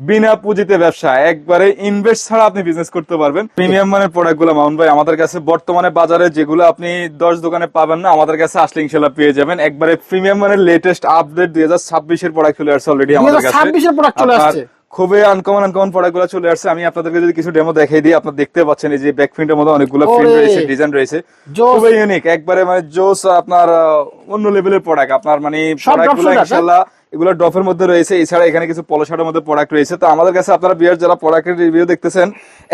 বিনা পুঁজিতে ব্যবসা একবারে ইনভেস্ট ছাড়া আপনি বিজনেস করতে পারবেন। প্রিমিয়াম মানের প্রোডাক্টগুলো মাউন্ট ভাই আমাদের কাছে বর্তমানে বাজারে যেগুলো আপনি দশ দোকানে পাবেন না আমাদের কাছে আসলে ইনশাল্লাহ পেয়ে যাবেন। একবারে প্রিমিয়াম মানের লেটেস্ট আপডেট দুই হাজার ছাব্বিশের প্রোডাক্ট চলে আসছে অলরেডি আমাদের কাছে। 2026 এর product চলে আসছে। খুবই আনকমন আনকমন প্রোডাক্টগুলো চলে আসছে। আমি আপনাদেরকে যদি কিছু ডেমো দেখাই দিই আপনারা দেখতে পাচ্ছেন এই যে ব্যাক প্রিন্টের মধ্যে অনেকগুলো প্রিন্ট রয়েছে ডিজাইন রয়েছে। খুবই ইউনিক একবারে মানে জোস আপনার অন্য লেভেলের প্রোডাক্ট আপনার মানে সব প্রোডাক্টগুলো shoulder, এগুলো ড্রপের মধ্যে রয়েছে। এছাড়া এখানে কিছু পলো শার্টের মধ্যে প্রোডাক্ট রয়েছে। তো আমাদের কাছে আপনারা বিয়ার যারা প্রোডাক্টের রিভিউ দেখতেছেন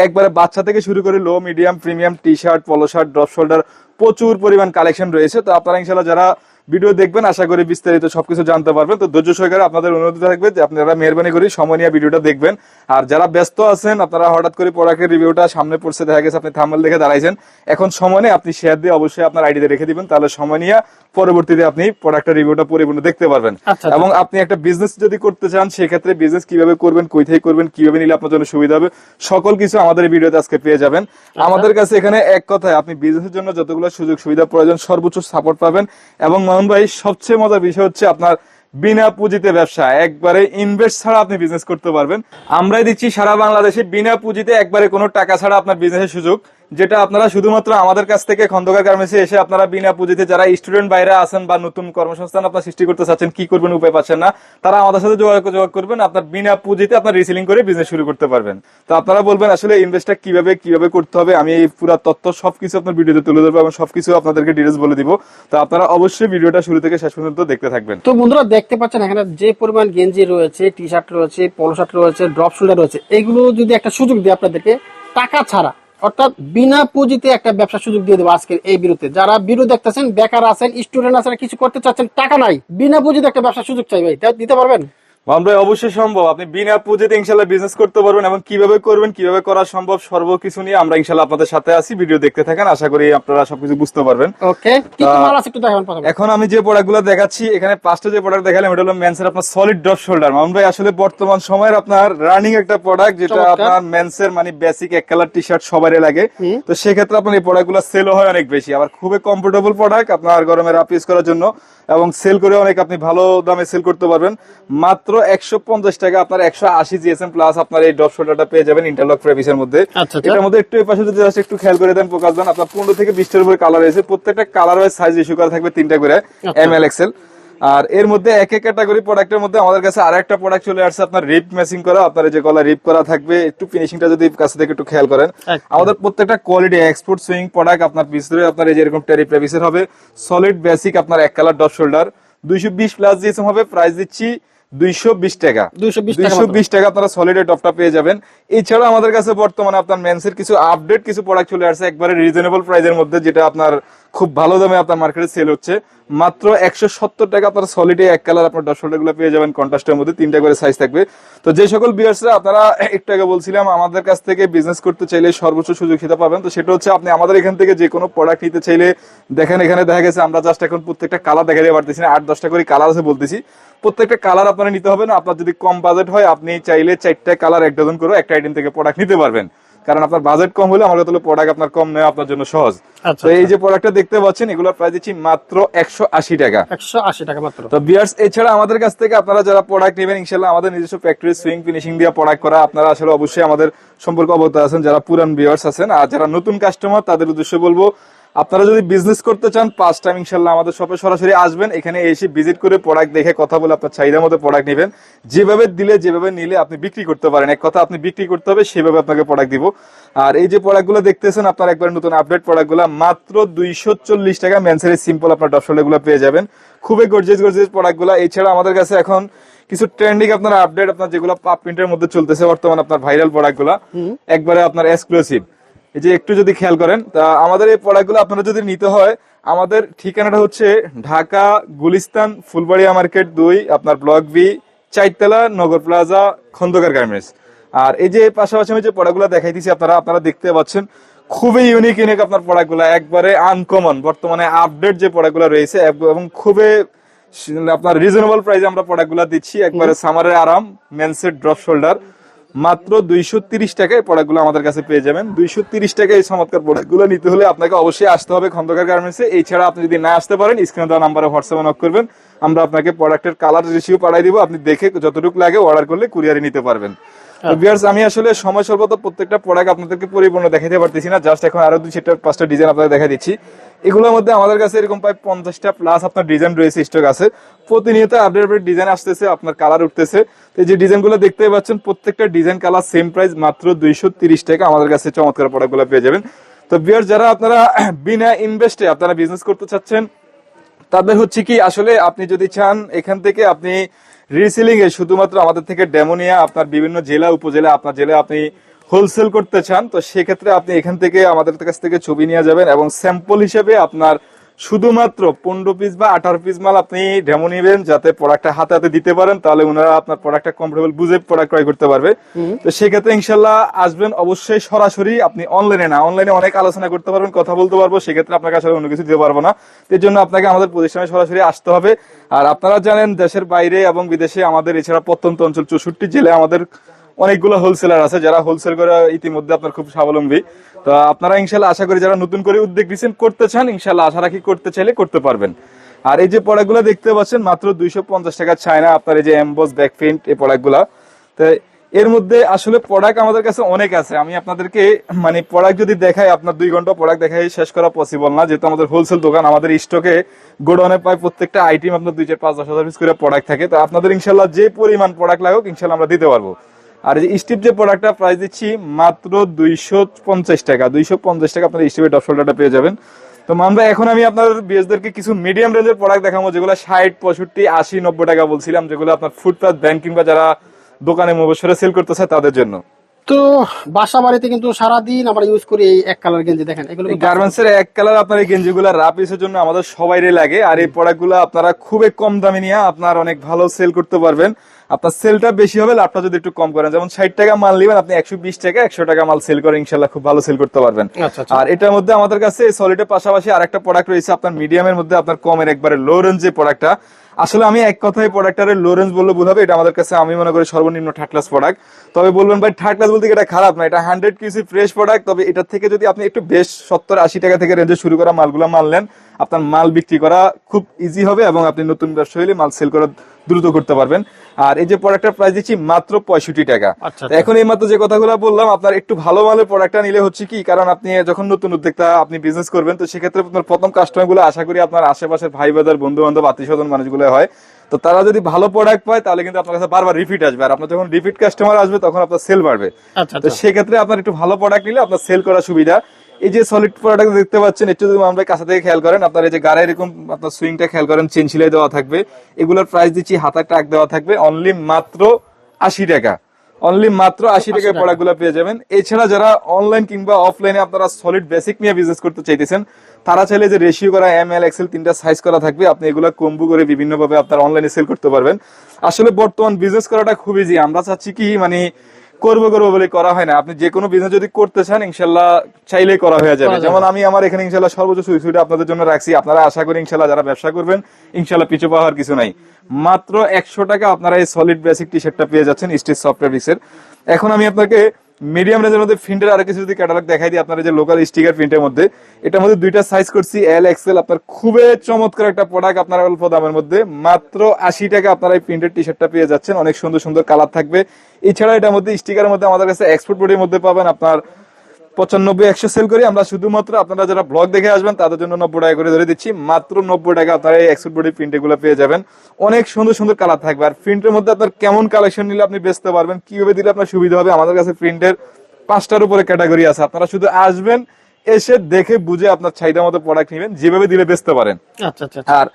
একবারে বাচ্চা থেকে শুরু করে low medium premium T shirt polo shirt drop shoulder প্রচুর পরিমাণ কালেকশন রয়েছে। তো আপনারা ইনশাল্লাহ যারা ভিডিও দেখবেন, আশা করি বিস্তারিত সবকিছু জানতে পারবেন। তো ধৈর্য সহকারে আপনাদের অনুরোধ থাকবে যে আপনারা মেহরবানি করে সময় নিয়ে ভিডিওটা দেখবেন। আর যারা ব্যস্ত আছেন, আপনারা হঠাৎ করে প্রোডাক্টের রিভিউটা সামনে পড়ছে, দেখা গেছে আপনি থাম্বনেল দেখে দাঁড়াইছেন। এখন সময় নেই, আপনি শেয়ার দিয়ে অবশ্যই আপনার আইডিতে রেখে দিবেন। তাহলে সময় নিয়ে পরবর্তীতে আপনি প্রোডাক্টের রিভিউটা পরিপূর্ণ দেখতে পারবেন। আচ্ছা, আচ্ছা। এবং আপনি একটা বিজনেস যদি করতে চান সেক্ষেত্রে বিজনেস কীভাবে করবেন কই থেকে করবেন কীভাবে নিলে আপনার জন্য সুবিধা হবে সকল কিছু আমাদের ভিডিওতে আজকে পেয়ে যাবেন। আমাদের কাছে এখানে এক কথায় আপনি বিজনেসের জন্য যতগুলো সুযোগ সুবিধা প্রয়োজন সর্বোচ্চ সাপোর্ট পাবেন। এবং মোহন ভাই সবচেয়ে মজার বিষয় হচ্ছে আপনার বিনা পুঁজিতে ব্যবসা। একবারে ইনভেস্ট ছাড়া আপনি বিজনেস করতে পারবেন। আমরাই দিচ্ছি সারা বাংলাদেশে বিনা পুঁজিতে একবারে কোনো টাকা ছাড়া আপনার বিজনেসের সুযোগ। যেটা আপনারা শুধুমাত্র আমাদের কাছ থেকে খন্দকার গার্মেন্টসে এসে আপনারা বিনা পুঁজিতে যারা স্টুডেন্ট বাইরে আছেন বা নতুন কর্মসংস্থান আপনার সৃষ্টি করতে চাচ্ছেন, কি করবেন উপায় পাচ্ছেন না, তারা আমাদের সাথে যোগাযোগ যোগাযোগ করবেন, আপনার বিনা পুঁজিতে আপনার রিসেলিং করে বিজনেস শুরু করতে পারবেন। তো আপনারা বলবেন আসলে ইনভেস্টটা কীভাবে কীভাবে করতে হবে, আমি এই পুরো তথ্য সবকিছু আপনার ভিডিওতে তুলে ধরবো এবং সবকিছু আপনাদেরকে ডিটেলস বলে দিব। তো আপনারা অবশ্যই ভিডিওটা শুরু থেকে শেষ পর্যন্ত দেখতে থাকবেন। তো বন্ধুরা, দেখতে পাচ্ছেন এখানে যে পরিমাণ গেঞ্জি রয়েছে টি শার্ট রয়েছে পলো শার্ট রয়েছে ড্রপ শোল্ডার রয়েছে, এগুলো যদি একটা সুযোগ দিই আপনাদেরকে, টাকা ছাড়া অর্থাৎ বিনা পুঁজিতে একটা ব্যবসা সুযোগ দিয়ে দেবো আজকের এই বিরুদ্ধে। যারা বিরু দেখতেছেন, বেকার আছেন স্টুডেন্ট আছেন, কিছু করতে চাচ্ছেন, টাকা নাই, বিনা পুঁজিতে একটা ব্যবসা সুযোগ চাই ভাই। দিতে পারবেন? আমরা অবশ্যই সম্ভব। আপনি বিনা পুঁজিতে ইনশাল্লাহ বিজনেস করতে পারবেন এবং কীভাবে করবেন কীভাবে করা সম্ভব সর্বকিছু নিয়ে আমরা ইনশাল্লাহ আপনাদের সাথে আছি। ভিডিও দেখতে থাকেন আশা করি আপনারা সবকিছু বুঝতে পারবেন। ওকে এখন আমি যে প্রোডাক্টগুলো দেখাচ্ছি এখানে পাঁচটা যে প্রোডাক্ট দেখালাম এটা হলো মেন্সের আপনার সলিড ড্রপ শোল্ডার মামুন ভাই আসলে বর্তমান সময়ের আপনার রানিং একটা প্রোডাক্ট যেটা আপনার মেন্সের মানে বেসিক এক কালার টি শার্ট সবারই লাগে। তো সেক্ষেত্রে আপনার এই প্রোডাক্টগুলো সেল হয় অনেক বেশি। আবার খুবই কমফোর্টেবল প্রোডাক্ট আপনার গরমে রাপ ইউজ করার জন্য এবং সেল করে অনেক আপনি ভালো দামে সেল করতে পারবেন। মাত্র একশো পঞ্চাশ টাকা আপনার একশো আশি জিএসএম প্লাস আপনার এই ড্রপ শোল্ডারটা পেয়ে যাবেন ইন্টারলক ফ্রেবিসের মধ্যে। আচ্ছা, আচ্ছা। এটার মধ্যে একটু পাশে যদি just একটু খেয়াল করে দেন প্রকাশ দেন আপনার পনেরো থেকে বিশটার উপরে কালার রয়েছে। প্রত্যেকটা কালার ওয়াইজ সাইজ ইস্যু করা থাকবে তিনটা করে। এম এল এক্সেল আর এর মধ্যে এক এক ক্যাটাগরি প্রোডাক্টের মধ্যে আমাদের কাছে আর একটা প্রোডাক্ট চলে আসছে আপনার রিপ ম্যাচিং করা আপনার যে গলা রিপ করা থাকবে। একটু ফিনিশিংটা যদি কাছে থেকে একটু খেয়াল করেন। আমাদের প্রত্যেকটা কোয়ালিটি এক্সপোর্ট সুইং প্রোডাক্ট আপনার পিছনে আপনার এই যে এরকম টেরি প্রেভিসের হবে। সলিড বেসিক আপনার এক কালার ডট শোল্ডার দুইশো বিশ প্লাস জিএসএম হবে প্রাইস দিচ্ছি টাকা 220 টাকা। দুইশো মাত্র। বিশ টাকা আপনারা সলিড টপটা পেয়ে যাবেন। এছাড়া আমাদের কাছে বর্তমানে আপনার মেন্সের কিছু আপডেট কিছু প্রোডাক্ট চলে আসছে একবারে রিজনেবল প্রাইসের মধ্যে যেটা আপনার খুব ভালো দামে আপনার মার্কেটে সেল হচ্ছে। মাত্র একশো সত্তর টাকা আপনার সলিডে এক কালার আপনার দশগুলো পেয়ে যাবেন কন্ট্রাস্টের মধ্যে তিনটা করে সাইজ থাকবে। তো যে সকল বিয়ার্সরা আপনারা একটু আগে বলছিলাম আমাদের কাছ থেকে বিজনেস করতে চাইলে সর্বোচ্চ সুযোগ সুবিধা পাবেন। তো সেটা হচ্ছে আপনি আমাদের এখান থেকে যে কোনো প্রোডাক্ট নিতে চাইলে দেখেন এখানে দেখা গেছে আমরা জাস্ট এখন প্রত্যেকটা কালার দেখা দিতে পারতেছি না আট দশটা করে কালার আছে বলতেছি। প্রত্যেকটা কালার আপনারা নিতে হবে না। আপনার যদি কম বাজেট হয় আপনি চাইলে চারটা কালার এক ডজন করে একটা আইটেম থেকে প্রোডাক্ট নিতে পারবেন। কারণ আপনার বাজেট কম হলে আমাদের তাহলে প্রোডাক্ট আপনার কম নেওয়া আপনার জন্য সহজ। আচ্ছা, তো এই যে প্রোডাক্টটা দেখতে পাচ্ছেন এগুলো প্রাইস দিচ্ছি মাত্র একশো আশি টাকা। একশো আশি টাকা মাত্র। তো বিয়ার্স এছাড়া আমাদের কাছ থেকে আপনারা যারা প্রোডাক্ট নেবেন ইনশাল্লাহ আমাদের নিজস্ব ফ্যাক্টরি সুইং ফিনিশিং দিয়ে প্রোডাক্ট করা আপনারা আসলে অবশ্যই আমাদের সম্পর্কে অবগত আছেন। যারা পুরান বিয়ার্স আছেন আর যারা নতুন কাস্টমার তাদের উদ্দেশ্যে বলব আপনারা যদি বিজনেস করতে চান পাঁচ টাইম ইনশাল্লাহ আমাদের শপে সরাসরি আসবেন। এখানে এসে ভিজিট করে প্রোডাক্ট দেখে কথা বলে আপনার চাহিদা মতো প্রোডাক্ট নেবেন। যেভাবে দিলে যেভাবে নিলে আপনি বিক্রি করতে পারেন। এক কথা আপনি বিক্রি করতে হবে সেভাবে আপনাকে প্রোডাক্ট দিব। আর এই যে প্রোডাক্টগুলো দেখতেছেন আপনার একবার নতুন আপডেট প্রোডাক্টগুলো মাত্র দুইশো চল্লিশ টাকা মেন্সারি সিম্পল আপনারগুলো পেয়ে যাবেন। খুবই গর্জিয়াস গর্জিয়াস প্রোডাক্টগুলো। এছাড়া আমাদের কাছে এখন কিছু ট্রেন্ডিং আপনার আপডেট আপনার যেগুলো পাপ প্রিন্টের মধ্যে চলতেছে বর্তমান আপনার ভাইরাল প্রোডাক্টগুলা একবারে আপনার এক্সক্লুসিভ এই যে একটু যদি খেয়াল করেন তা আমাদের এই প্রোডাক্টগুলো আপনারা যদি নিতে হয় আমাদের ঠিকানাটা হচ্ছে ঢাকা গুলিস্তান ফুলবাড়িয়া মার্কেট দুই আপনার block B Chaitala Nagar plaza Khandakar garments. আর এই যে পাশাপাশি আমি যে প্রোডাক্টগুলো দেখাইতেছি আপনারা আপনারা দেখতে পাচ্ছেন খুবই ইউনিক ইউনিক আপনার প্রোডাক্টগুলো একবারে আনকমন বর্তমানে আপডেট যে প্রোডাক্টগুলো রয়েছে এবং খুবই আপনার রিজনেবল প্রাইসে আমরা প্রোডাক্টগুলো দিচ্ছি একবারে সামারের আরাম মেন্সের ড্রপ শোল্ডার মাত্র দুইশো তিরিশ টাকায় প্রোডাক্টগুলো আমাদের কাছে পেয়ে যাবেন। দুইশো তিরিশ টাকায় এই চমৎকার প্রোডাক্টগুলো নিতে হলে আপনাকে অবশ্যই আসতে হবে খন্দকার গার্মেন্টসে এছাড়া আপনি যদি না আসতে পারেন স্ক্রিনে দেওয়া নাম্বারে হোয়াটসঅ্যাপে নক করবেন। আমরা আপনাকে প্রোডাক্টের কালার রেশিও পাঠাই দিব। আপনি দেখে যতটুকু লাগে অর্ডার করলে কুরিয়ারে নিতে পারবেন। ভিউয়ার্স আমি আসলে সময় স্বল্পতা প্রত্যেকটা প্রোডাক্ট আপনাদেরকে পরিপূর্ণ দেখাতে পারতেছি না। জাস্ট এখন আরও দুই চারটা পাঁচটা ডিজাইন আপনাদের দেখা দিচ্ছি। এগুলোর মধ্যে আমাদের কাছে এরকম প্রায় পঞ্চাশটা প্লাস আপনার ডিজাইন রয়েছে স্টক আছে। প্রতিনিয়ত আপডেট আপডেট ডিজাইন আসতেছে, আপনার কালার উঠতেছে। তো যে ডিজাইনগুলো দেখতে পাচ্ছেন, প্রত্যেকটা ডিজাইন কালার সেম প্রাইস মাত্র দুইশো টাকা আমাদের কাছে চমৎকার প্রোডাক্টগুলো পেয়ে যাবেন। তো বিয়ার যারা আপনারা বিনা ইনভেস্টে আপনারা বিজনেস করতে চাচ্ছেন, তাদের হচ্ছে কি, আসলে আপনি যদি চান, এখান থেকে আপনি রিসেলিং এ শুধুমাত্র আমাদের থেকে ডেমো নিয়ে আপনার বিভিন্ন জেলা, উপজেলা, আপনার জেলা আপনি হোলসেল করতে চান তো সেক্ষেত্রে আপনি এখান থেকে আমাদের কাছ থেকে ছবি নিয়ে যাবেন এবং স্যাম্পল হিসেবে আপনার শুধুমাত্র পনেরো পিস বা আঠারো পিস মাল আপনি ডেমো নিবেন যাতে প্রোডাক্টটা হাতে হাতে দিতে পারেন তাহলে ওনারা আপনার প্রোডাক্টটা কমফোর্টেবল বুঝে প্রোডাক্ট ক্রয় করতে পারবে। তো সেক্ষেত্রে ইনশাল্লাহ আসবেন অবশ্যই সরাসরি আপনি অনলাইনে না অনলাইনে অনেক আলোচনা করতে পারবেন কথা বলতে পারব সেক্ষেত্রে আপনাকে আসলে অন্য কিছু দিতে পারব না। এর জন্য আপনাকে আমাদের প্রতিষ্ঠানে সরাসরি আসতে হবে। আর আপনারা জানেন দেশের বাইরে এবং বিদেশে আমাদের এছাড়া প্রত্যন্ত অঞ্চল চৌষট্টি জেলায় আমাদের অনেকগুলো হোলসেলার আছে, যারা হোলসেল করে ইতিমধ্যে আপনার খুব স্বাবলম্বী। তো আপনারা ইনশাল্লাহ আশা করি যারা নতুন করে উদ্যোগ নিচ্ছেন করতে চান, ইনশাল্লাহ আশা রাখি করতে চাইলে করতে পারবেন। আর এই যে প্রোডাক্টগুলো দেখতে পাচ্ছেন, মাত্র দুইশো পঞ্চাশ টাকা চায়না, আপনার এই যে এমবস ব্যাক প্রিন্ট এই প্রোডাক্টগুলা তো এর মধ্যে আসলে প্রোডাক্ট আমাদের কাছে অনেক আছে। আমি আপনাদেরকে মানে প্রোডাক্ট যদি দেখাই, আপনার দুই ঘণ্টা প্রোডাক্ট দেখাই, শেষ করা পসিবল না। যেহেতু আমাদের হোলসেল দোকান, আমাদের স্টকে গোডাউনে প্রায় প্রত্যেকটা আইটেম আপনার দুই চার পাঁচ দশ হাজার পিস করে প্রোডাক্ট থাকে। তো আপনাদের ইনশাল্লাহ যে পরিমাণ প্রোডাক্ট লাগুক, ইনশাল্লাহ আমরা দিতে পারব। আর যে স্টিপ যে প্রোডাক্টটা প্রাইস দিচ্ছি মাত্র দুইশো পঞ্চাশ টাকা। দুইশো পঞ্চাশ টাকা আপনার স্টিপের টপ শোল্ডারটা পেয়ে যাবেন। তো আমরা এখন আমি আপনার বিএসদেরকে কিছু মিডিয়াম রেঞ্জের প্রোডাক্ট দেখাবো, যেগুলো ষাট, পঁয়ষট্টি, আশি, নব্বই টাকা বলছিলাম, যেগুলো আপনার ফুটপাথ ব্যাংকিং বা যারা দোকানে মোবসরে সেল করতেছে তাদের জন্য। তো বাসা বাড়িতে কিন্তু সারাদিন আমরা ইউজ করি এই এক কালার গেঞ্জি দেখেন এগুলো গার্মেন্টস এর এক কালার আপনার এই গেঞ্জিগুলো রাপ ইউজের জন্য আমাদের সবাইরে লাগে। আর এই প্রোডাক্টগুলো আপনারা খুবই কম দামে নিয়ে আপনার অনেক ভালো সেল করতে পারবেন। আপনার সেলটা বেশি হবে লাভটা যদি একটু কম করেন। যেমন ষাট টাকা মাল নেবেন আপনি একশো বিশ টাকা একশো টাকা মাল সেল করে ইনশাল্লাহ খুব ভালো সেল করতে পারবেন। আচ্ছা, আচ্ছা। আর এটার মধ্যে আমাদের কাছে সলিডের পাশাপাশি আরেকটা প্রোডাক্ট রয়েছে আপনার মিডিয়ামের মধ্যে আপনার কমের একবারে লো রেঞ্জ যে প্রোডাক্টটা আসলে আমি এক কথায় প্রোডাক্টারের লোরেন্স বললে বোঝাবে এটা আমাদের কাছে আমি মনে করি সর্বনিম্ন থার্ড ক্লাস প্রোডাক্ট তবে বলবেন ভাই থার্ড ক্লাস বলতে এটা খারাপ না, এটা হান্ড্রেড কিউসি ফ্রেশ প্রোডাক্ট তবে এটা থেকে যদি আপনি একটু বেশ সত্তর আশি টাকা থেকে রেঞ্জে শুরু করা মালগুলো মানলেন আপনার মাল বিক্রি করা খুব ইজি হবে এবং আপনি নতুন ব্যবসা হলে মাল সেল করা দ্রুত করতে পারবেন। আর এই যে প্রোডাক্টের প্রাইস দিচ্ছি মাত্র পঁয়ষট্টি টাকা। আচ্ছা, এখন এই মাত্র যে কথাগুলো বললাম আপনার একটু ভালো মালের প্রোডাক্টটা নিলে হচ্ছে কি কারণ আপনি যখন নতুন উদ্যোক্তা আপনি বিজনেস করবেন তো সেক্ষেত্রে আপনার প্রথম কাস্টমারগুলো আশা করি আপনার আশেপাশের ভাই বাজার বন্ধু বান্ধব আত্মীয় স্বজন মানুষগুলো হয়। তো তারা যদি ভালো প্রোডাক্ট পায় তাহলে কিন্তু আপনার কাছে বারবার রিপিট আসবে। আর আপনার যখন রিপিট কাস্টমার আসবে তখন আপনার সেল বাড়বে। আচ্ছা তো আচ্ছা। সেক্ষেত্রে আপনার একটু ভালো প্রোডাক্ট নিলে আপনার সেল করা সুবিধা। এই যে সলিড প্রোডাক্ট দেখতে পাচ্ছেন একটু যদি আমরা কাছে থেকে খেয়াল করেন আপনার এই যে গাড়ি এরকম আপনার সুইংটা খেয়াল করেন চেন সিলাই দেওয়া থাকবে। এগুলোর প্রাইস দিচ্ছি হাতার টাক দেওয়া থাকবে অনলি মাত্র আশি টাকা। অনলি মাত্র আশি টাকায় প্রোডাক্টগুলো পেয়ে যাবেন। এছাড়া যারা অনলাইন কিংবা অফলাইনে আপনারা সলিড বেসিক নিয়ে বিজনেস করতে চাইতেছেন তারা চাইলে যে রেশিও করা এম এল এক্সেল তিনটা সাইজ করা থাকবে আপনি এগুলো কম্বু করে বিভিন্ন ভাবে আপনার অনলাইনে সেল করতে পারবেন। আসলে বর্তমান বিজনেস করাটা খুব ইজি আমরা চাচ্ছি কি মানে করব করব বলে করা হয় না। আপনি যে কোনো বিজনেস যদি করতে চান ইনশাল্লাহ চাইলেই করা হয়ে যাবে। যেমন আমি আমার এখানে ইনশাল্লাহ সর্বোচ্চ সুইসুইটা আপনাদের জন্য রাখছি। আপনারা আশা করি ইনশাল্লাহ যারা ব্যবসা করবেন ইনশাল্লাহ পিছু পাওয়ার কিছু নাই। মাত্র একশো টাকা আপনারা এই সলিড বেসিক টি শার্টটা পেয়ে যাচ্ছেন স্টিচ সফটওয়্যার এখন আমি আপনাকে মিডিয়াম রেঞ্জের মধ্যে প্রিন্টের আরও কিছু যদি ক্যাটালগ দেখাই দিই, আপনারা যে লোকাল স্টিকার প্রিন্টের মধ্যে, এটার মধ্যে দুইটা সাইজ করছি এল এক্সেল আপনার খুবই চমৎকার একটা প্রোডাক্ট আপনার অল্প দামের মধ্যে, মাত্র আশি টাকা আপনারা এই প্রিন্টের টি শার্টটা পেয়ে যাচ্ছেন, অনেক সুন্দর সুন্দর কালার থাকবে। এছাড়া এটার মধ্যে স্টিকারের মধ্যে আমাদের কাছে এক্সপোর্ট বডির মধ্যে পাবেন আপনার পঁচানব্বই একশো সেল করি। আমরা শুধুমাত্র আপনারা যারা ব্লগ দেখে আসবেন তাদের জন্য নব্বই টাকা করে ধরে দিচ্ছি। মাত্র নব্বই টাকা আপনারা এই এক্সপোর্ট বডি প্রিন্ট এগুলো পেয়ে যাবেন। অনেক সুন্দর সুন্দর কালার থাকবে। আর প্রিন্টের মধ্যে আপনার কেমন কালেকশন নিলে আপনি বেচতে পারবেন কীভাবে দিলে আপনার সুবিধা হবে আমাদের কাছে প্রিন্টের পাঁচটার উপরে ক্যাটাগরি আছে। আপনারা শুধু আসবেন এসে দেখে বুঝে আপনার চাহিদা মতো প্রোডাক্ট নেবেন যেভাবে দিলে বেচতে পারেন। আচ্ছা আচ্ছা আচ্ছা। আর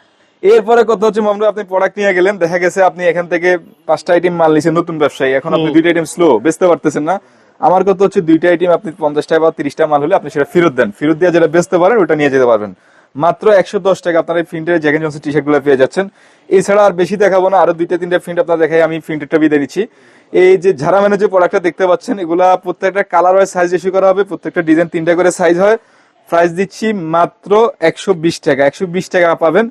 এরপরে কথা হচ্ছে মামলা আপনি প্রোডাক্ট নিয়ে গেলেন দেখা গেছে আপনি এখান থেকে পাঁচটা আইটেম মাল নিছেন নতুন ব্যবসায়ী। এখন আপনি দুইটা আইটেম স্লো বেচতে পারতেছেন না। আমার কথা হচ্ছে দুইটা আইটেম আপনি পঞ্চাশটা বা তিরিশটা মাল হলে আপনি সেটা ফেরত দেন। ফেরত দিয়ে যেটা বেচতে পারেন, ওটা নিয়ে যেতে পারবেন। মাত্র একশো দশ টাকা আপনার এই প্রিন্টের জ্যাকেট জনসন টি শার্টগুলো পেয়ে যাচ্ছেন। এছাড়া আর বেশি দেখাবো না, আরও দুইটা, তিনটা প্রিন্ট আপনার দেখাই, আমি প্রিন্টেরটা বিদায় নিচ্ছি। এই যে ঝাড়া ম্যানের যে প্রোডাক্টটা দেখতে পাচ্ছেন, এগুলা প্রত্যেকটা কালার ওয়াইজ সাইজ ইস্যু করা হবে, প্রত্যেকটা ডিজাইন তিনটা করে সাইজ হয়। প্রাইস দিচ্ছি মাত্র একশো বিশ টাকা, একশো বিশ টাকা পাবেন।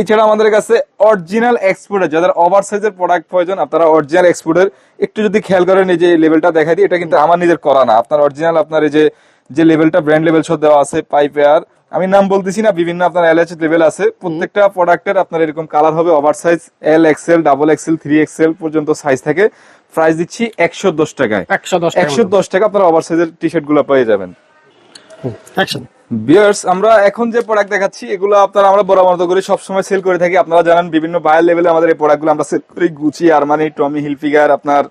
এছাড়া আমাদের কাছে অরিজিনাল এক্সপোর্টের যাদের ওভার সাইজের প্রোডাক্ট প্রয়োজন আপনারা অরিজিনাল এক্সপোর্টের একটু যদি খেয়াল করেন এই যে লেভেলটা দেখা দিই এটা কিন্তু আমার নিজের করা না। আপনার অরিজিনাল আপনার এই যে যে লেভেলটা ব্র্যান্ড লেভেল সহ দেওয়া আছে পাইপ এয়ার আমি নাম বলতেছি না বিভিন্ন আপনার এলএচ লেভেল আছে। প্রত্যেকটা প্রোডাক্টের আপনার এরকম কালার হবে over size L XL double XL three XL পর্যন্ত সাইজ থাকে। প্রাইস দিচ্ছি একশো দশ টাকায়। একশো দশ টাকা আপনারা ওভার সাইজের টি শার্টগুলো পেয়ে যাবেন। বিয়ার্স আমরা এখন যে প্রোডাক্ট দেখাচ্ছি, এগুলো আপনারা আমরা করে সবসময় সেল করে থাকি। আপনারা জানেন, বিভিন্ন বায়ার লেভেলে আমাদের এই প্রোডাক্টগুলো আমরা সেল করি। গুচি আরমানি টমি হিলফিগার আপনার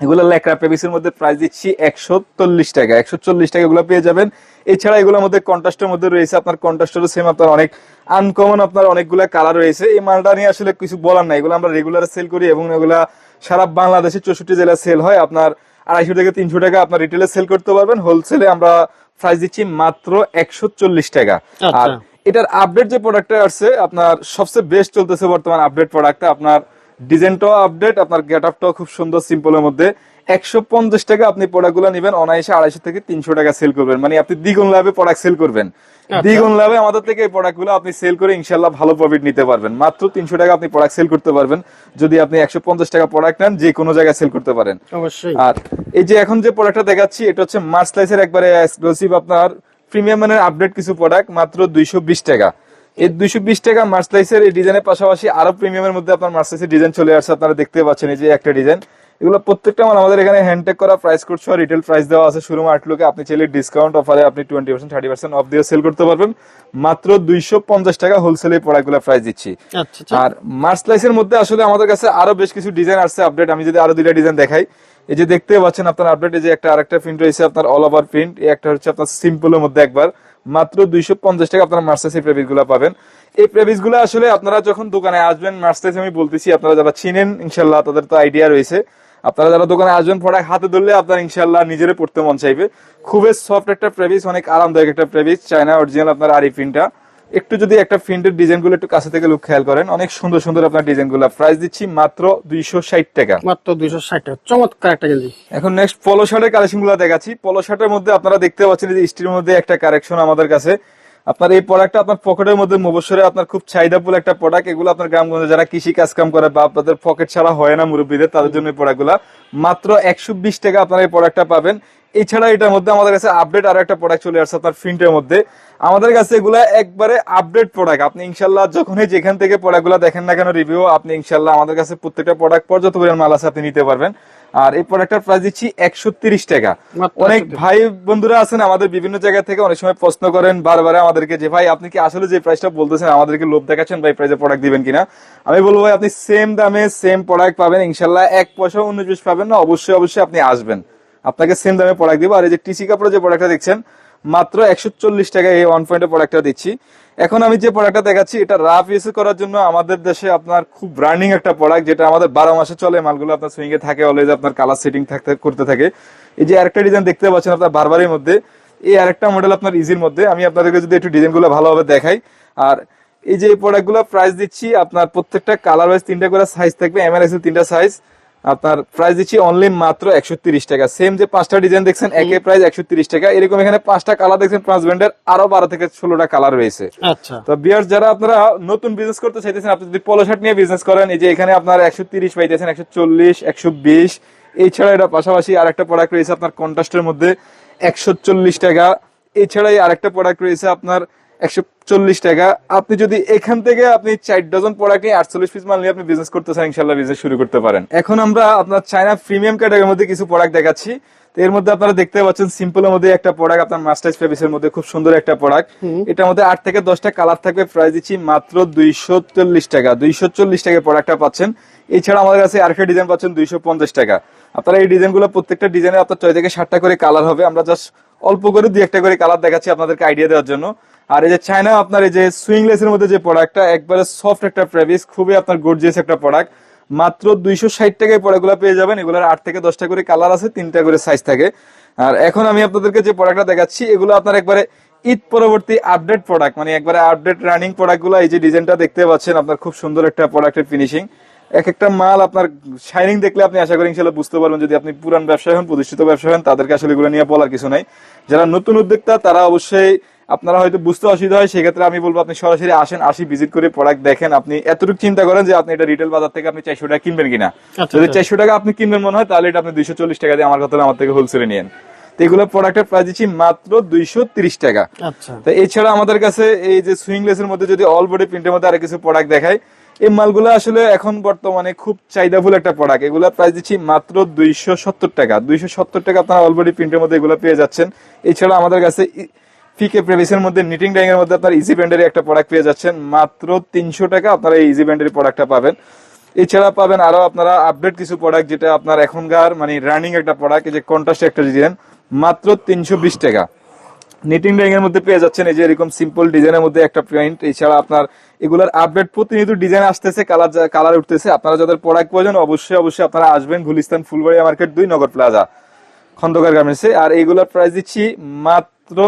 এগুলো পেবিসের মধ্যে প্রাইস দিচ্ছি একশো চল্লিশ টাকা। একশো চল্লিশ টাকা এগুলো পেয়ে যাবেন। এছাড়া এগুলোর মধ্যে কন্ট্রাস্টের মধ্যে রয়েছে আপনার কন্ট্রাস্টেরও সেম আপনার অনেক আনকমন আপনার অনেকগুলো কালার রয়েছে। এই মালটা নিয়ে আসলে কিছু বলার নাই। এগুলো আমরা রেগুলার সেল করি এবং এগুলা সারা বাংলাদেশে চৌষট্টি জেলায় সেল হয়। আপনার আড়াইশো থেকে তিনশো টাকা আপনার রিটেলে সেল করতে পারবেন। হোলসেলে আমরা প্রাইস দিচ্ছি মাত্র একশো চল্লিশ টাকা আচ্ছা। আর এটার আপডেট যে প্রোডাক্টটা আসছে আপনার সবচেয়ে বেস্ট চলতেছে বর্তমান আপডেট প্রোডাক্টটা আপনার ডিজাইনটাও আপডেট আপনার গেট আপটাও খুব সুন্দর সিম্পলের মধ্যে। একশো পঞ্চাশ টাকা আপনি প্রোডাক্টগুলো নেবেন অনায়াসে আড়াইশো থেকে তিনশো টাকা সেল করবেন। মানে আপনি দ্বিগুণ লাভে প্রোডাক্ট সেল করবেন। দ্বিগুণ লাভে আমাদের থেকে এই প্রোডাক্টগুলো আপনি সেল করে ইনশাল্লাহ ভালো প্রফিট নিতে পারবেন। মাত্র তিনশো টাকা আপনি প্রোডাক্ট সেল করতে পারবেন যদি আপনি একশো পঞ্চাশ টাকা প্রোডাক্ট নেন যে কোনো জায়গায় সেল করতে পারেন। অবশ্যই। আর এই যে এখন যে প্রোডাক্টটা দেখাচ্ছি এটা হচ্ছে মার্সলাইসের একবারে এক্সক্লুসিভ আপনার প্রিমিয়াম মানের আপডেট কিছু প্রোডাক্ট মাত্র দুইশো বিশ টাকা। এই দুইশো বিশ টাকা মার্সলাইসের এই ডিজাইনের পাশাপাশি আরও প্রিমিয়ামের মধ্যে আপনার মার্সলাইসের ডিজাইন চলে আসছে আপনারা দেখতে পাচ্ছেন এই যে একটা ডিজাইন এগুলো প্রত্যেকটা মাল আমাদের এখানে হ্যান্ডটেক করা প্রাইস কোড সহ রিটেল প্রাইস দেওয়া আছে। শুরু আউটলুকে আপনি চাইলে ডিসকাউন্ট অফারে আপনি twenty percent thirty percent off দিয়ে সেল করতে পারবেন। মাত্র দুইশো পঞ্চাশ টাকা হোলসেলে প্রোডাক্টগুলো প্রাইস দিচ্ছি। আচ্ছা আচ্ছা। আর মার্সলাইসের মধ্যে আসলে আমাদের কাছে আরও বেশ কিছু ডিজাইন আসছে আপডেট আমি যদি আরও দুইটা ডিজাইন দেখাই এই যে দেখতে পাচ্ছেন আপনার আপডেট এই যে একটা আরেকটা প্রিন্ট রয়েছে আপনার অল ওভার প্রিন্ট এই একটা হচ্ছে আপনার সিম্পলের মধ্যে একবার। মাত্র দুইশো পঞ্চাশ টাকা আপনার আপনারা এই প্রেভিসগুলা পাবেন। এই প্রেভিসগুলো আসলে আপনারা যখন দোকানে আসবেন মার্সেস আমি বলতেছি, আপনারা যারা চিনেন, ইনশাল্লাহ তাদের তো আইডিয়া রয়েছে। আপনারা যারা দোকানে আসবেন প্রোডাক্ট হাতে ধরলে আপনার ইনশাল্লাহ নিজেরে পড়তে মন চাইবে। খুবই সফট একটা প্রেভিস অনেক আরামদায়ক একটা প্রেভিস চায়না অরিজিনাল আপনার আরিফিনটা একটু যদি একটা প্রিন্টের ডিজাইনগুলো একটু কাছে থেকে লুক খেয়াল করেন অনেক সুন্দর সুন্দর আপনার ডিজাইনগুলো প্রাইস দিচ্ছি মাত্র দুইশো ষাট টাকা। মাত্র দুইশো ষাট টাকা। চমৎকার একটা গেঞ্জি। এখন নেক্সট পলো শার্টের কালেকশনগুলো দেখাচ্ছি। পলো শার্টের মধ্যে আপনারা দেখতে পাচ্ছেন যে স্টিলের মধ্যে একটা কারেকশন আমাদের কাছে। আপনার এই প্রোডাক্টটা আপনার পকেটের মধ্যে মুবসরে আপনার খুব চাহিদাফুল একটা প্রোডাক্ট এগুলো আপনার গ্রামগঞ্জে যারা কৃষি কাজ কাম করে বা আপনাদের পকেট ছাড়া হয় না মুরব্বীদের তাদের জন্য এই প্রোডাক্টগুলো মাত্র একশো বিশ টাকা আপনারা এই প্রোডাক্টটা পাবেন। এছাড়া এটার মধ্যে আমাদের কাছে আপডেট আর একটা প্রোডাক্ট চলে আসছে আপনার প্রিন্টের মধ্যে। আমাদের কাছে এগুলো একবারে আপডেট প্রোডাক্ট আপনি ইনশাল্লাহ যখনই যেখান থেকে প্রোডাক্টগুলো দেখেন না কেন রিভিউ আপনি ইনশাল্লাহ আমাদের কাছে প্রত্যেকটা প্রোডাক্ট পর্যাপ্ত পরিমাণ মাল আছে আপনি নিতে পারবেন। আর এই প্রোডাক্টটার প্রাইস দিচ্ছি একশো তিরিশ টাকা অনেক ভাই বন্ধুরা আছেন আমাদের বিভিন্ন জায়গা থেকে অনেক সময় প্রশ্ন করেন বারবার আমাদেরকে যে ভাই আপনি কি আসলে যে প্রাইসটা বলতেছেন আমাদেরকে লোভ দেখাচ্ছেন ভাই প্রাইসে প্রোডাক্ট দিবেন কিনা? আমি বলব ভাই আপনি সেম দামে সেম প্রোডাক্ট পাবেন। ইনশাল্লাহ এক পয়সা উনিশ পাবেন না। অবশ্যই অবশ্যই আপনি আসবেন। আপনাকে সেম দামে প্রোডাক্ট দিব। আর এই যে টিসি কাপড়ের যে প্রোডাক্টটা দেখছেন, মাত্র একশো চল্লিশ টাকায় এই ওয়ান পয়েন্টের প্রোডাক্টটা দিচ্ছি। এখন আমি যে প্রোডাক্টটা দেখাচ্ছি, এটা রাফ ইউজ করার জন্য আমাদের দেশে আপনার খুব রানিং একটা প্রোডাক্ট যেটা আমাদের বারো মাসে চলে। মালগুলো আপনার সুইং এ থাকে অলওয়েজ আপনার কালার সেটিং থাকতে, করতে থাকে। এই যে আরেকটা ডিজাইন দেখতে পাচ্ছেন আপনার বারবারের মধ্যে, এই আরেকটা মডেল আপনার ইজির মধ্যে। আমি আপনাদেরকে যদি একটু ডিজাইনগুলো ভালোভাবে দেখাই। আর এই যে প্রোডাক্টগুলো প্রাইস দিচ্ছি, আপনার প্রত্যেকটা কালার ওয়াইজ তিনটা করে সাইজ থাকবে এম তিনটা সাইজ আপনার প্রাইস দিচ্ছি অনলি মাত্র একশো তিরিশ টাকা। সেম যে পাঁচটা ডিজাইন দেখছেন একই প্রাইস একশো তিরিশ টাকা। এরকম এখানে পাঁচটা কালার দেখছেন পাঁচ ব্র্যান্ডের আরও বারো থেকে ষোলোটা কালার রয়েছে। আচ্ছা। তো বিয়ার যারা আপনারা নতুন বিজনেস করতে চাইতেছেন আপনি যদি পলো শার্ট নিয়ে বিজনেস করেন এই যে এখানে আপনার একশো তিরিশ পাইতেছেন একশো চল্লিশ একশো বিশ এছাড়া এটা পাশাপাশি আর একটা প্রোডাক্ট রয়েছে আপনার কন্ট্রাস্টের মধ্যে একশো চল্লিশ টাকা। এছাড়াই আরেকটা প্রোডাক্ট রয়েছে আপনার একশো চল্লিশ টাকা। আপনি যদি এখান থেকে আপনি চার ডজন প্রোডাক্ট নিয়ে আটচল্লিশ পিস মাল নিয়ে আপনি বিজনেস করতে চান ইনশাল্লাহ বিজনেস শুরু করতে পারেন। এখন আমরা আপনার চায়না প্রিমিয়াম ক্যাটাগরির মধ্যে কিছু প্রোডাক্ট দেখাচ্ছি। তো এর মধ্যে আপনারা দেখতে পাচ্ছেন সিম্পলের মধ্যে একটা প্রোডাক্ট আপনার মধ্যে খুব সুন্দর একটা প্রোডাক্ট এটার মধ্যে আট থেকে দশটা কালার থাকবে প্রাইস দিচ্ছি মাত্র দুইশো চল্লিশ টাকা। দুইশো চল্লিশ টাকা প্রোডাক্টটা পাচ্ছেন। এছাড়া আমাদের কাছে আরেকটা ডিজাইন পাচ্ছেন দুইশো পঞ্চাশ টাকা। আপনারা এই ডিজাইনগুলো প্রত্যেকটা ডিজাইনে আপনার ছয় থেকে সাতটা করে কালার হবে। আমরা জাস্ট অল্প করে দুই একটা করে কালার দেখাচ্ছি আপনাদেরকে আইডিয়া দেওয়ার জন্য। আর এই যে চায়না আপনার এই যে সুইংলেস এর মধ্যে যে প্রোডাক্টটা একবারে সফট একটা প্রেভিস খুবই আপনার গর্জিয়াস একটা প্রোডাক্ট মাত্র দুইশো ষাট টাকায় প্রোডাক্টগুলো পেয়ে যাবেন। এগুলোর আট থেকে দশটা করে কালার আছে, তিনটা করে সাইজ থাকে। আর এখন আমি আপনাদেরকে যে প্রোডাক্টটা দেখাচ্ছি, এগুলো আপনার একবারে ঈদ পরবর্তী আপডেট প্রোডাক্ট মানে একবারে আপডেট রানিং প্রোডাক্টগুলো এই যে ডিজাইনটা দেখতে পাচ্ছেন, আপনার খুব সুন্দর একটা প্রোডাক্টের ফিনিশিং এক একটা মাল আপনার শাইনিং দেখলে আপনি আশা করি ইনশাল্লাহ বুঝতে পারবেন, যদি আপনি পুরান ব্যবসায়ী হন, প্রতিষ্ঠিত ব্যবসায়ী হন, তাদেরকে আসলে এগুলো নিয়ে বলার কিছু নাই। যারা নতুন উদ্যোক্তা, তারা অবশ্যই আপনারা হয়তো বুঝতে অসুবিধা হয় সেক্ষেত্রে আমি বলব আপনি সরাসরি আসেন আসি ভিজিট করে প্রোডাক্ট দেখেন। আপনি এতটুকু চিন্তা করেন যে আপনি এটা রিটেল বাজার থেকে আপনি চারশো টাকা কিনবেন কিনা। আচ্ছা, যদি আচ্ছা। চারশো টাকা আপনি কিনবেন মনে হয় তাহলে এটা আপনি দুইশো চল্লিশ টাকা দিয়ে আমার কথা আমার থেকে হোলসেলে নিয়েন। এগুলো প্রোডাক্টের প্রাইস দিচ্ছি মাত্র দুইশো তিরিশ টাকা। আচ্ছা। তো এছাড়া আমাদের কাছে এই যে সুইংলেস এর মধ্যে যদি অল বডি প্রিন্টের মধ্যে আরও কিছু প্রোডাক্ট দেখাই এই মালগুলো আসলে এখন বর্তমানে খুব চাহিদাফুল একটা প্রোডাক্ট এগুলো প্রাইস দিচ্ছি মাত্র দুইশো সত্তর টাকা। দুইশো সত্তর টাকা আপনারা অল বডি প্রিন্টের মধ্যে এগুলো পেয়ে যাচ্ছেন। এছাড়া আমাদের কাছে ফিকে প্রেভিসের মধ্যে নিটিং ডাইং এর মধ্যে আপনার ইজি ব্যান্ডের একটা প্রোডাক্ট পেয়ে যাচ্ছেন। মাত্র তিনশো টাকা আপনারা এই ইজি ব্যান্ডের প্রোডাক্টটা পাবেন। এছাড়া পাবেন আরও আপনারা আপডেট কিছু প্রোডাক্ট যেটা আপনার এখনকার মানে রানিং একটা প্রোডাক্ট এই যে কন্ট্রাস্ট একটা ডিজাইন মাত্র তিনশো বিশ টাকা। নিটিং ডাইং এর মধ্যে পেয়ে যাচ্ছেন এই যে এরকম সিম্পল ডিজাইনের মধ্যে একটা প্রিন্ট এছাড়া আপনার এগুলোর আপডেট প্রতিনিয়ত ডিজাইন আসতেছে কালার কালার উঠতেছে। আপনারা যাদের প্রোডাক্ট প্রয়োজন, অবশ্যই অবশ্যই আপনারা আসবেন গুলিস্তান, ফুলবাড়িয়া মার্কেট দুই, নগর প্লাজা খন্দকার গার্মেন্টসে আর এইগুলোর প্রাইস দিচ্ছি মাত্র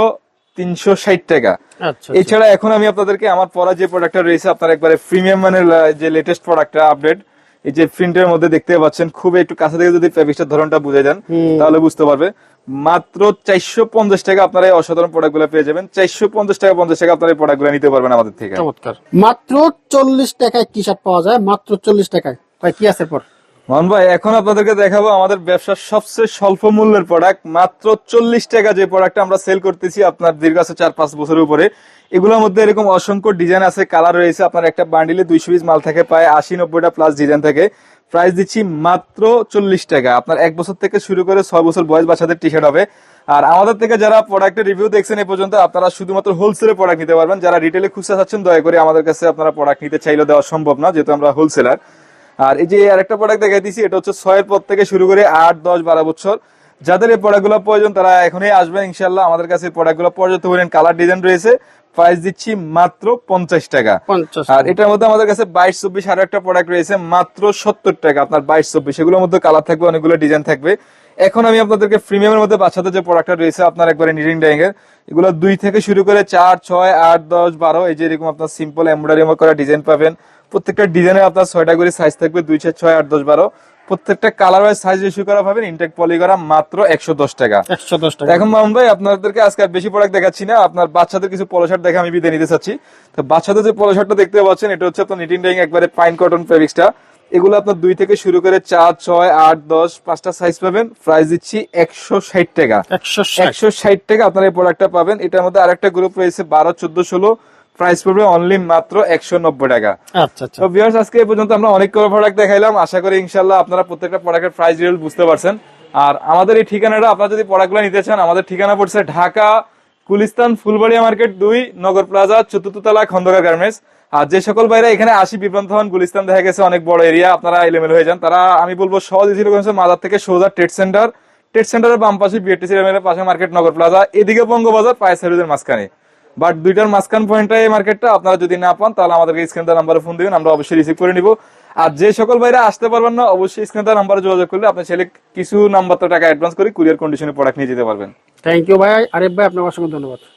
তিনশো ষাট টাকা। আচ্ছা এছাড়া এখন আমি আপনাদেরকে আমার পরা যে প্রোডাক্টটা রয়েছে আপনার একবারে প্রিমিয়াম মানের যে লেটেস্ট প্রোডাক্টটা আপডেট এই যে প্রিন্টের মধ্যে দেখতে পাচ্ছেন খুব একটু কাছে থেকে যদি ফেব্রিক্সটার ধরনটা বুঝে যান তাহলে বুঝতে পারবে। মাত্র চারশো পঞ্চাশ টাকা আপনারা এই অসাধারণ প্রোডাক্টগুলো পেয়ে যাবেন। চারশো পঞ্চাশ টাকা পঞ্চাশ টাকা আপনারা এই প্রোডাক্টগুলো নিতে পারবেন আমাদের থেকে। মাত্র চল্লিশ টাকায় টি শার্ট পাওয়া যায় মাত্র চল্লিশ টাকায়। কি আছে পর মোহন ভাই, এখন আপনাদেরকে দেখাবো আমাদের ব্যবসার সবচেয়ে স্বল্প মূল্যের প্রোডাক্ট মাত্র চল্লিশ টাকা যে প্রোডাক্ট আমরা সেল করতেছি আপনার দীর্ঘ চার পাঁচ বছরের উপরে। এগুলোর মধ্যে এরকম অসংখ্য ডিজাইন আছে কালার রয়েছে, আপনার একটা বান্ডিলে দুইশো পিস মাল থাকে, প্রায় আশি নব্বইটা প্লাস ডিজাইন থাকে। প্রাইস দিচ্ছি মাত্র চল্লিশ টাকা। আপনার এক বছর থেকে শুরু করে ছয় বছর বয়স বাচ্চাদের টি শার্ট হবে। আর আমাদের থেকে যারা প্রোডাক্টের রিভিউ দেখছেন এই পর্যন্ত, আপনারা শুধুমাত্র হোলসেলে প্রোডাক্ট নিতে পারবেন। যারা রিটেলে খুচরা চাচ্ছেন, দয়া করে আমাদের কাছে আপনারা প্রোডাক্ট নিতে চাইলেও দেওয়া সম্ভব না, যেহেতু আমরা হোলসেলার আর এই যে আরেকটা প্রোডাক্ট দেখাই দিছি এটা হচ্ছে ছয়ের পর থেকে শুরু করে আট দশ বারো বছর। যাদের এই প্রোডাক্টগুলো প্রয়োজন তারা এখনই আসবেন ইনশাল্লাহ আমাদের কাছে প্রোডাক্টগুলো পর্যাপ্ত পরিমাণ কালার ডিজাইন রয়েছে। প্রাইস দিচ্ছি মাত্র পঞ্চাশ টাকা। আর এটার মধ্যে আমাদের কাছে বাইশ চব্বিশ আরও একটা প্রোডাক্ট রয়েছে মাত্র সত্তর টাকা। আপনার বাইশ চব্বিশ এগুলোর মধ্যে কালার থাকবে অনেকগুলো ডিজাইন থাকবে। এখন আমি আপনাদেরকে প্রিমিয়ামের মধ্যে বাচ্চাদের যে প্রোডাক্টটা রয়েছে আপনার একবারে নিটিং ডাইং এর এগুলো দুই থেকে শুরু করে চার ছয় আট দশ বারো এই যে এরকম আপনার সিম্পল এমব্রয়ডারি করা ডিজাইন পাবেন। প্রত্যেকটা ডিজাইনে আপনার ছয়টা করে সাইজ থাকবে দুই চার ছয় আট দশ বারো। প্রত্যেকটা কালার ওয়াইজ সাইজ ইস্যু করা পাবেন ইনটেক পলি করা মাত্র একশো দশ টাকা। একশো দশ টাকা। এখন মামুন ভাই আপনাদেরকে আজকে আর বেশি প্রোডাক্ট দেখাচ্ছি না আপনার বাচ্চাদের কিছু পলো শার্ট দেখে আমি বিদায় নিতে চাচ্ছি। তো বাচ্চাদের যে পলো শার্টটা দেখতে পাচ্ছেন এটা হচ্ছে আপনার নিটিং ডাইং একবারে পাইন কটন ফেব্রিক্সটা এগুলো আপনার দুই থেকে শুরু করে চার ছয় আট দশ পাঁচটা সাইজ পাবেন। প্রাইস দিচ্ছি একশো ষাট টাকা। একশো ষাট। একশো ষাট টাকা আপনার এই প্রোডাক্টটা পাবেন। এটার মধ্যে আরেকটা গ্রুপ রয়েছে বারো চোদ্দ ষোলো। প্রাইস পড়বে অনলি মাত্র একশো নব্বই টাকা। আচ্ছা আচ্ছা। তো ভিউয়ার্স আজকে এই পর্যন্ত আমরা অনেক করে প্রোডাক্ট দেখাইলাম। আশা করি ইনশাল্লাহ আপনারা প্রত্যেকটা প্রোডাক্টের প্রাইস ডিটেল বুঝতে পারছেন। আর আমাদের এই ঠিকানাটা আপনারা যদি প্রোডাক্টগুলো নিতে চান আমাদের ঠিকানা পড়ছে ঢাকা কুলিস্তান ফুলবাড়িয়া মার্কেট দুই নগর প্লাজা চতুর্থ তলা খন্দকার গার্মেন্টস। আর যে সকল বাইরে এখানে আসি বিভ্রান্ত হন গুলিস্তান দেখা গেছে অনেক বড় এরিয়া আপনারা এলোমেলো হয়ে যান। তারা আমি বলব সহজ ইজিলি মাজার থেকে সোজা ট্রেড সেন্টার ট্রেড সেন্টারের বাম পাশে বিএটিসি পাশে মার্কেট নগর প্লাজা। এদিকে বঙ্গবাজার পায়ে সার্ভিসের মাঝখানে। বাট দুইটার মাঝখান পয়েন্টটা এই মার্কেটটা আপনারা যদি না পান, তাহলে আমাদেরকে স্ক্রিন নাম্বারে ফোন দিবেন, আমরা অবশ্যই রিসিভ করে নিব। আর যে সকল ভাইরা আসতে পারবেন না, অবশ্যই স্ক্রিন নাম্বারে যোগাযোগ করলে আপনি ছেলে কিছু নাম্বার টাকা অ্যাডভান্স করে কুরিয়ার কন্ডিশনে প্রোডাক্ট নিয়ে যেতে পারবেন। থ্যাংক ইউ ভাই। আরিফ ভাই আপনার অসংখ্য ধন্যবাদ।